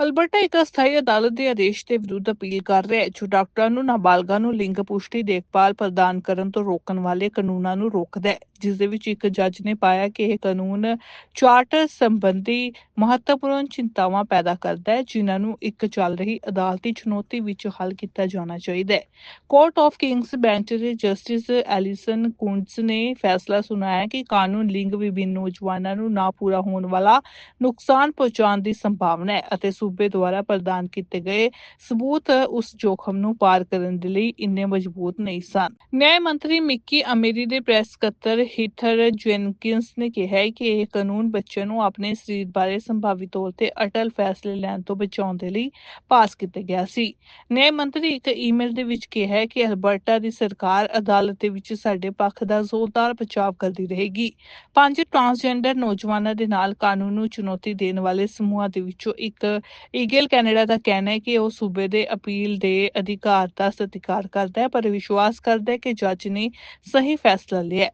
Alberta ਇੱਕ ਅਸਥਾਈ ਅਦਾਲਤ ਦੇ ਆਦੇਸ਼ ਦੇ ਵਿਰੁੱਧ ਅਪੀਲ ਕਰ ਰਿਹਾ ਹੈ, ਜੋ ਡਾਕਟਰਾਂ ਨੂੰ ਨਾਬਾਲਗਾਂ ਨੂੰ ਲਿੰਗ ਪੁਸ਼ਟੀ ਦੇਖਭਾਲ ਪ੍ਰਦਾਨ ਕਰਨ ਤੋਂ ਰੋਕਣ ਵਾਲੇ ਕਾਨੂੰਨਾਂ ਨੂੰ ਰੋਕਦਾ ਹੈ। ਜਿਸ ਦੇ ਵਿੱਚ ਇੱਕ ਜੱਜ ਨੇ ਪਾਇਆ ਕਿ ਇਹ ਕਾਨੂੰਨ ਚਾਰਟਰ ਸੰਬੰਧੀ ਮਹੱਤਵਪੂਰਨ ਚਿੰਤਾਵਾਂ ਪੈਦਾ ਕਰਦਾ ਹੈ, ਜਿਨ੍ਹਾਂ ਨੂੰ ਇੱਕ ਚੱਲ ਰਹੀ ਅਦਾਲਤੀ ਚੁਣੌਤੀ ਵਿੱਚ ਹੱਲ ਕੀਤਾ ਜਾਣਾ ਚਾਹੀਦਾ ਹੈ। ਕੋਰਟ ਆਫ ਕਿੰਗਸ ਬੈਂਚ ਦੇ ਜਸਟਿਸ ਐਲਿਸਨ ਕੁੰਟਸ ਨੇ ਫੈਸਲਾ ਸੁਣਾਇਆ ਕਿ ਕਾਨੂੰਨ ਲਿੰਗ ਵਿਭਿੰਨ ਨੌਜਵਾਨਾਂ ਨੂੰ ਨਾ ਪੂਰਾ ਹੋਣ ਵਾਲਾ ਨੁਕਸਾਨ ਪਹੁੰਚਾਉਣ ਦੀ ਸੰਭਾਵਨਾ ਹੈ ਅਤੇ ਸੂਬੇ ਦੁਆਰਾ ਪ੍ਰਦਾਨ ਕੀਤੇ ਗਏ ਸਬੂਤ ਉਸ ਜੋਖਮ ਨੂੰ ਪਾਰ ਕਰਨ ਦੇ ਲਈ ਇੰਨੇ ਮਜ਼ਬੂਤ ਨਹੀਂ ਸਨ। ਨਿਆਂ ਮੰਤਰੀ ਮਿੱਕੀ ਅਮੇਰੀ ਦੇ ਪ੍ਰੈਸ ਸਕੱਤਰ ਹੀਥਰ ਜੈਨਕਿੰਸ ਨੇ ਕਿਹਾ ਹੈ ਕਿ ਇਹ ਕਾਨੂੰਨ ਬੱਚਿਆਂ ਨੂੰ ਆਪਣੇ ਸਰੀਰ ਬਾਰੇ ਸੰਭਾਵੀ ਤੌਰ ਤੇ ਅਟਲ ਫੈਸਲੇ ਲੈਣ ਤੋਂ ਬਚਾਉਣ ਦੇ ਲਈ ਪਾਸ ਕੀਤਾ ਗਿਆ ਸੀ। ਨਿਆਂ ਮੰਤਰੀ ਇੱਕ ਈਮੇਲ ਦੇ ਵਿੱਚ ਕਿਹਾ ਹੈ ਕਿ ਅਲਬਰਟਾ ਦੀ ਸਰਕਾਰ ਅਦਾਲਤ ਦੇ ਵਿੱਚ ਸਾਡੇ ਪੱਖ ਦਾ ਜ਼ੋਰਦਾਰ ਬਚਾਅ ਕਰਦੀ ਰਹੇਗੀ। ਪੰਜ ਟਰਾਂਸਜੈਂਡਰ ਨੌਜਵਾਨਾਂ ਦੇ ਨਾਲ ਕਾਨੂੰਨ ਨੂੰ ਚੁਣੌਤੀ ਦੇਣ ਵਾਲੇ ਸਮੂਹਾਂ ਦੇ ਵਿੱਚੋਂ ਇੱਕ ਈਗਲ ਕੈਨੇਡਾ ਦਾ ਕਹਿਣਾ ਹੈ ਕਿ ਉਹ ਸੂਬੇ ਦੇ ਅਪੀਲ ਦੇ ਅਧਿਕਾਰ ਦਾ ਸਤਿਕਾਰ ਕਰਦਾ ਹੈ, ਪਰ ਵਿਸ਼ਵਾਸ ਕਰਦਾ ਹੈ ਕਿ ਜੱਜ ਨੇ ਸਹੀ ਫੈਸਲਾ ਲਿਆ